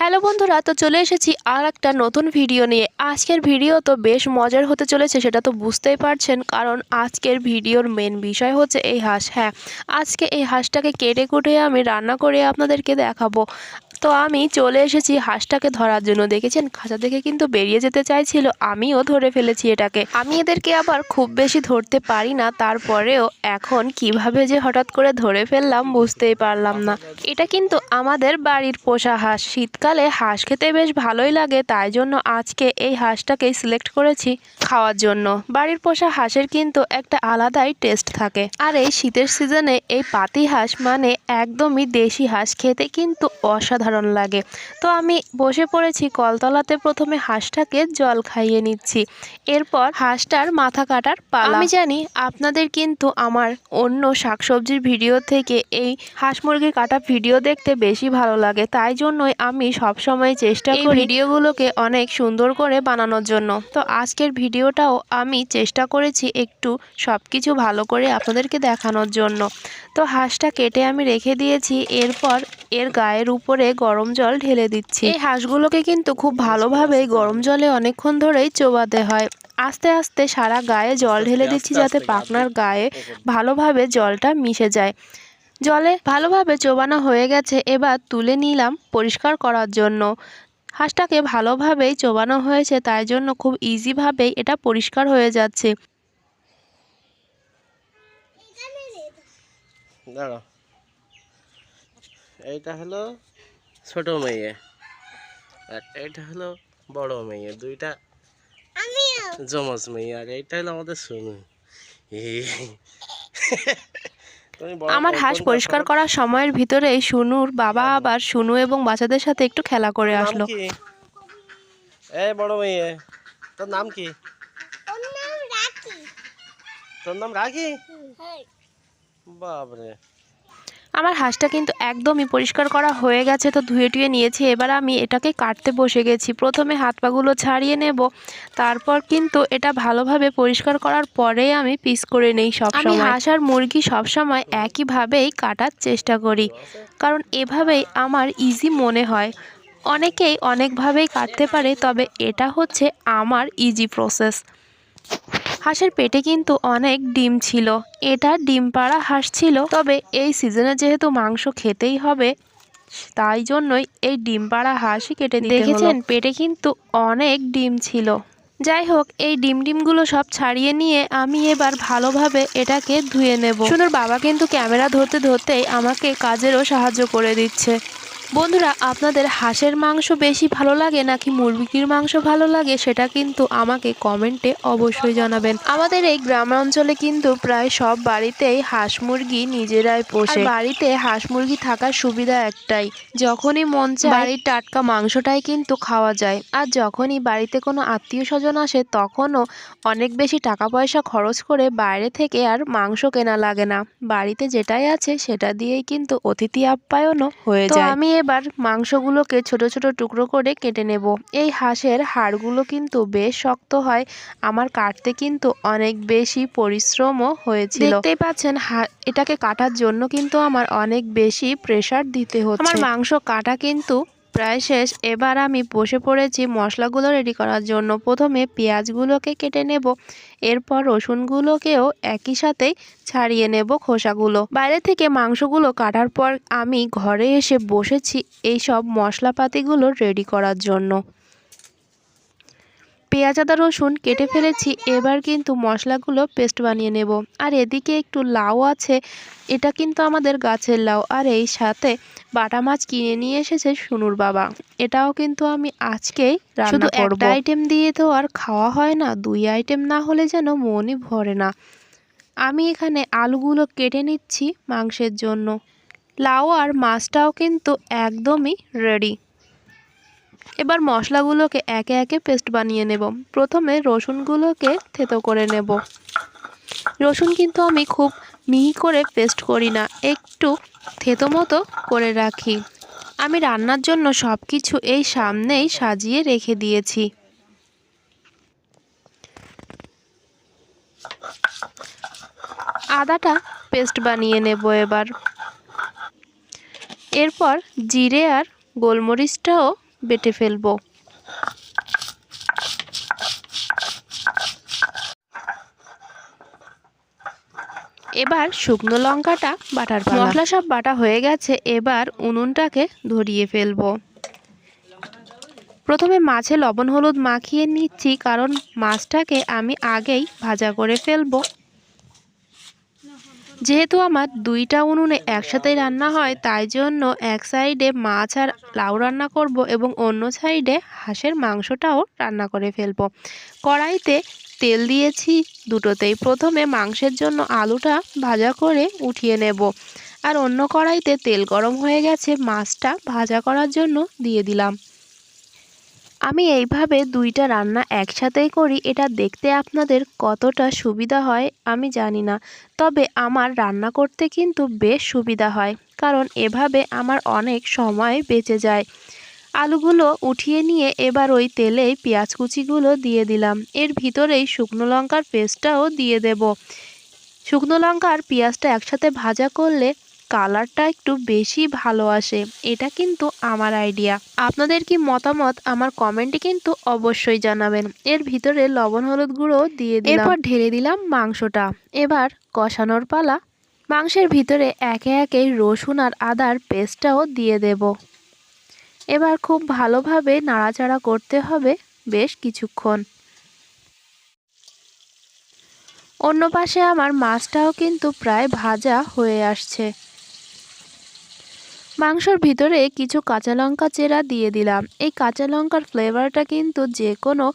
Hello বন্ধুরা, তো চলে এসেছি আর একটা নতুন ভিডিও নিয়ে। আজকের ভিডিও তো বেশ মজার হতে চলেছে, সেটা তো বুঝতেই পারছেন, কারণ আজকের ভিডিওর মেন বিষয় হচ্ছে এই হাঁস। হ্যাঁ আজকে এই হাঁসটাকে কেটে কুটে আমি রান্না করে আপনাদেরকে দেখাবো। তো আমি চলে এসেছি হাঁসটাকে ধরার জন্য, দেখেছেন? খাঁচা থেকে কিন্তু বেরিয়ে যেতে চাইছিল, আমিও ধরে ফেলেছি এটাকে। আমি এদেরকে আবার খুব বেশি ধরতে পারি না, তারপরেও এখন কীভাবে যে হঠাৎ করে ধরে ফেললাম বুঝতেই পারলাম না। এটা কিন্তু আমাদের বাড়ির পোষা হাঁস, শীতকালে হাঁস খেতে বেশ ভালোই লাগে, তাই জন্য আজকে এই হাঁসটাকেই সিলেক্ট করেছি খাওয়ার জন্য। বাড়ির পোষা হাঁসের কিন্তু একটা আলাদাই টেস্ট থাকে। আর এই শীতের সিজনে এই পাতি হাঁস মানে একদমই দেশি হাঁস খেতে কিন্তু অসাধারণ লাগে। তো আমি বসে পড়েছি কলতলাতে, প্রথমে হাঁসটাকে জল খাইয়ে নিচ্ছি। এরপর হাঁসটার মাথা কাটার পালা। আমি জানি আপনাদের কিন্তু আমার অন্য শাকসবজির ভিডিও থেকে এই হাঁস মুরগির কাটা ভিডিও দেখতে বেশি ভালো লাগে, তাই জন্যই আমি সবসময় চেষ্টা করি ভিডিওগুলোকে অনেক সুন্দর করে বানানোর জন্য। তো আজকের ভিডিওটাও আমি চেষ্টা করেছি একটু সব কিছু ভালো করে আপনাদেরকে দেখানোর জন্য। তো হাঁসটা কেটে আমি রেখে দিয়েছি এরপর এর গায়ের উপরে গরম জল ঢেলে দিচ্ছি। এই হাঁসগুলোকে কিন্তু খুব ভালোভাবেই গরম জলে অনেকক্ষণ ধরেই চোবাতে হয়। আস্তে আস্তে সারা গায়ে জল ঢেলে দিচ্ছি যাতে পাখনার গায়ে ভালোভাবে জলটা মিশে যায়। জলে ভালোভাবে চোবানো হয়ে গেছে এবার তুলে নিলাম পরিষ্কার করার জন্য। হাঁসটাকে ভালোভাবেই চোবানো হয়েছে তাই জন্য খুব ইজিভাবেই এটা পরিষ্কার হয়ে যাচ্ছে। দাঁড়াও এইটা হলো ছোট মেয়ে আর এইটা হলো বড় মেয়ে দুইটা জমজ মেয়ে আর এইটা হলো আমাদের সোনু। আমার হাঁস পরিষ্কার করার সময়ের ভিতরেই সুনুর বাবা আবার সুনু এবং বাচ্চাদের সাথে একটু খেলা করে আসলো। এই বড় মেয়ে তোর নাম কি? তোর নাম রাখি? বাবরে আমার হাঁসটা কিন্তু একদমই পরিষ্কার করা হয়ে গেছে তো ধুয়ে টুয়ে নিয়েছি। এবার আমি এটাকে কাটতে বসে গেছি। প্রথমে হাত পাগুলো ছাড়িয়ে নেব তারপর কিন্তু এটা ভালোভাবে পরিষ্কার করার পরেই আমি পিস করে নেই সব আমি হাঁস আর মুরগি সবসময় একইভাবেই কাটার চেষ্টা করি কারণ এভাবেই আমার ইজি মনে হয়। অনেকেই অনেকভাবেই কাটতে পারে তবে এটা হচ্ছে আমার ইজি প্রসেস হাঁসের পেটে কিন্তু অনেক ডিম ছিল। এটা ডিম পাড়া হাঁস ছিল তবে এই সিজনে যেহেতু মাংস খেতেই হবে তাই জন্যই এই ডিম পাড়া হাঁসই কেটে দেখেছেন পেটে কিন্তু অনেক ডিম ছিল। যাই হোক এই ডিম ডিমগুলো সব ছাড়িয়ে নিয়ে আমি এবার ভালোভাবে এটাকে ধুয়ে নেব। সুন্দর বাবা কিন্তু ক্যামেরা ধরতে ধরতেই আমাকে কাজেরও সাহায্য করে দিচ্ছে। বন্ধুরা আপনাদের হাঁসের মাংস বেশি ভালো লাগে নাকি মুরগির মাংস ভালো লাগে সেটা কিন্তু আমাকে কমেন্টে অবশ্যই জানাবেন। আমাদের এই গ্রাম অঞ্চলে কিন্তু প্রায় সব বাড়িতেই হাঁস মুরগি নিজেরাই পোষে। বাড়িতে হাঁস মুরগি থাকার সুবিধা একটাই যখনই মন চায় বাড়ির টাটকা মাংসটাই কিন্তু খাওয়া যায়। আর যখনই বাড়িতে কোনো আত্মীয় স্বজন আসে তখনও অনেক বেশি টাকা পয়সা খরচ করে বাইরে থেকে আর মাংস কেনা লাগে না। বাড়িতে যেটাই আছে সেটা দিয়েই কিন্তু অতিথি আপ্যায়নও হয়ে যায়। আমি এবার মাংসগুলোকে ছোট ছোট টুকরো করে কেটে নেব। এই হাঁসের হাড়গুলো কিন্তু বেশ শক্ত হয়। আমার কাটতে কিন্তু অনেক বেশি পরিশ্রমও হয়েছিল। দেখতেই পাচ্ছেন হা- এটাকে কাটার জন্য কিন্তু আমার অনেক বেশি প্রেসার দিতে হচ্ছে। আমার মাংস কাটা কিন্তু প্রায় শেষ। এবার আমি বসে পড়েছি মশলাগুলো রেডি করার জন্য। প্রথমে পেঁয়াজগুলোকে কেটে নেব। এরপর রসুনগুলোকেও একই সাথেই ছাড়িয়ে নেব খোসাগুলো। বাইরে থেকে মাংসগুলো কাটার পর আমি ঘরে এসে বসেছি এই সব মশলাপাতিগুলো রেডি করার জন্য। পেঁয়াজ আদা রসুন কেটে ফেলেছি এবার কিন্তু মশলাগুলো পেস্ট বানিয়ে নেব। আর এদিকে একটু লাউ আছে এটা কিন্তু আমাদের গাছের লাউ। আর এই সাথে বাটা মাছ কিনে নিয়ে এসেছে সুনুর বাবা। এটাও কিন্তু আমি আজকেই রান্না করব একটা আইটেম দিয়ে তো আর খাওয়া হয় না দুই আইটেম না হলে যেন মনই ভরে না। আমি এখানে আলুগুলো কেটে নিচ্ছি মাংসের জন্য। লাউ আর মাছটাও কিন্তু একদমই রেডি এবার মশলাগুলোকে একে একে পেস্ট বানিয়ে নেব। প্রথমে রসুনগুলোকে থেতো করে নেব। রসুন কিন্তু আমি খুব মিহি করে পেস্ট করি না, একটু থেতো মতো করে রাখি। আমি রান্নার জন্য সব কিছু এই সামনেই সাজিয়ে রেখে দিয়েছি। আদাটা পেস্ট বানিয়ে নেব এবার। এরপর জিরে আর গোলমরিচটাও বেটে ফেলব। এবার শুকনো লঙ্কাটা বাটার মশলা সব বাটা হয়ে গেছে, এবার উনুনটাকে ধরিয়ে ফেলব। প্রথমে মাছে লবণ হলুদ মাখিয়ে নিচ্ছি, কারণ মাছটাকে আমি আগেই ভাজা করে ফেলব। যেহেতু আমার দুইটা উনুনে একসাথেই রান্না হয়, তাই জন্য এক সাইডে মাছ আর লাউ রান্না করব এবং অন্য সাইডে হাঁসের মাংসটাও রান্না করে ফেলব। কড়াইতে তেল দিয়েছি, দুটোতেই প্রথমে মাংসের জন্য আলুটা ভাজা করে উঠিয়ে নেব। আর অন্য কড়াইতে তেল গরম হয়ে গেছে, মাছটা ভাজা করার জন্য দিয়ে দিলাম। আমি এইভাবে দুইটা রান্না একসাথেই করি, এটা দেখতে আপনাদের কতটা সুবিধা হয় আমি জানি না। তবে আমার রান্না করতে কিন্তু বেশ সুবিধা হয়, কারণ এভাবে আমার অনেক সময় বেঁচে যায়। আলুগুলো উঠিয়ে নিয়ে এবার ওই তেলেই পেঁয়াজ কুচিগুলো দিয়ে দিলাম। এর ভিতরেই শুকনো লঙ্কার পেস্টটাও দিয়ে দেব। শুকনো লঙ্কা আর পেঁয়াজটা একসাথে ভাজা করলে কালারটা একটু বেশি ভালো আসে, এটা কিন্তু আমার আইডিয়া আপনাদের কি মতামত আমার কমেন্টে কিন্তু অবশ্যই জানাবেন। এর ভিতরে লবণ হলুদ গুঁড়ো দিয়ে দিলাম। এরপর ঢেলে দিলাম মাংসটা। এবার কষানোর পালা। মাংসের ভিতরে একে একে রসুন আর আদার পেস্টটাও দিয়ে দেব। এবার খুব ভালোভাবে নাড়াচাড়া করতে হবে বেশ কিছুক্ষণ। অন্য পাশে আমার মাছটাও কিন্তু প্রায় ভাজা হয়ে আসছে। মাংসর ভিতরে কিছু কাঁচা লঙ্কা চেরা দিয়ে দিলাম। এই কাঁচা লঙ্কার ফ্লেভারটা কিন্তু যে কোনো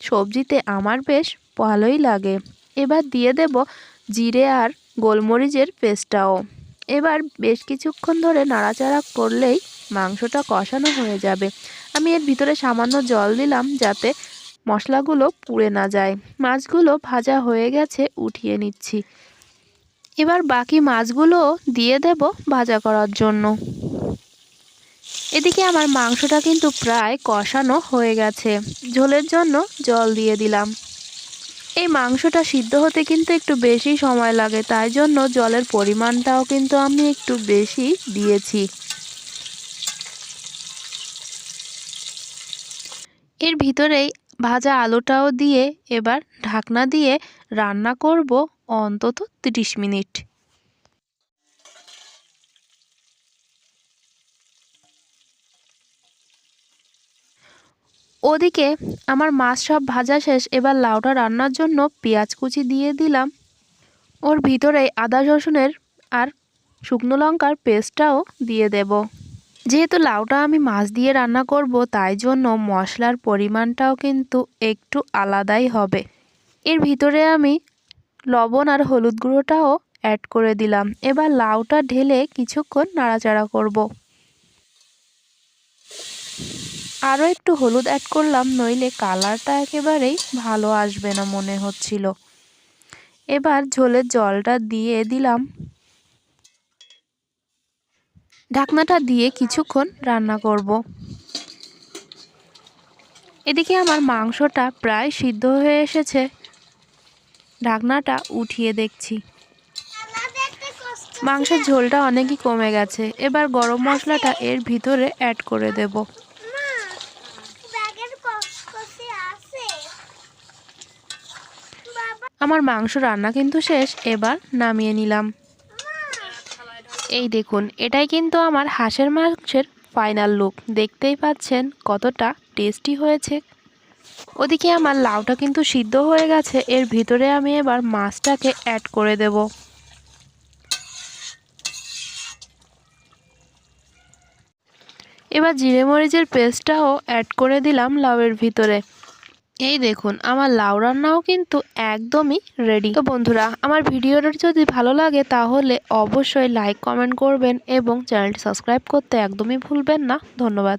সবজিতে আমার বেশ ভালোই লাগে। এবার দিয়ে দেব জিরে আর গোলমরিচের পেস্টটাও। এবার বেশ কিছুক্ষণ ধরে নাড়াচাড়া করলেই মাংসটা কষানো হয়ে যাবে। আমি এর ভিতরে সামান্য জল দিলাম যাতে মশলাগুলো পুড়ে না যায়। মাছগুলো ভাজা হয়ে গেছে, উঠিয়ে নিচ্ছি। এবার বাকি মাছগুলো দিয়ে দেব ভাজা করার জন্য। এদিকে আমার মাংসটা কিন্তু প্রায় কষানো হয়ে গেছে। ঝোলের জন্য জল দিয়ে দিলাম। এই মাংসটা সিদ্ধ হতে কিন্তু একটু বেশি সময় লাগে, তাই জন্য জলের পরিমাণটাও কিন্তু আমি একটু বেশি দিয়েছি। এর ভিতরেই ভাজা আলুটাও দিয়ে এবার ঢাকনা দিয়ে রান্না করব অন্তত তিরিশ মিনিট। ওদিকে আমার মাছ সব ভাজা শেষ, এবার লাউটা রান্নার জন্য পেঁয়াজ কুচি দিয়ে দিলাম। ওর ভিতরে আদা রসুনের আর শুকনো লঙ্কার পেস্টটাও দিয়ে দেব। যেহেতু লাউটা আমি মাছ দিয়ে রান্না করব, তাই জন্য মশলার পরিমাণটাও কিন্তু একটু আলাদাই হবে। এর ভিতরে আমি লবণ আর হলুদ গুঁড়োটাও অ্যাড করে দিলাম। এবার লাউটা ঢেলে কিছুক্ষণ নাড়াচাড়া করব। আরও একটু হলুদ অ্যাড করলাম, নইলে কালারটা একেবারেই ভালো আসবে না মনে হচ্ছিল। এবার ঝোলের জলটা দিয়ে দিলাম। ঢাকনাটা দিয়ে কিছুক্ষণ রান্না করব। এদিকে আমার মাংসটা প্রায় সিদ্ধ হয়ে এসেছে। ঢাকনাটা উঠিয়ে দেখছি। মাংসের ঝোলটা অনেকই কমে গেছে। এবার গরম মশলাটা এর ভিতরে অ্যাড করে দেব। আমার মাংস রান্না কিন্তু শেষ এবার নামিয়ে নিলাম। এই দেখুন এটাই কিন্তু আমার হাঁসের মাংসের ফাইনাল লুক দেখতেই পাচ্ছেন কতটা টেস্টি হয়েছে। ওদিকে আমার লাউটা কিন্তু সিদ্ধ হয়ে গেছে, এর ভিতরে আমি এবার মাছটাকে অ্যাড করে দেব। এবার জিরে মরিচের পেস্টটাও অ্যাড করে দিলাম লাউয়ের ভিতরে। এই দেখুন, আমার লাউ রান্নাও কিন্তু একদমই রেডি তো বন্ধুরা, আমার ভিডিওটা যদি ভালো লাগে তাহলে অবশ্যই লাইক কমেন্ট করবেন এবং চ্যানেলটি সাবস্ক্রাইব করতে একদমই ভুলবেন না। ধন্যবাদ।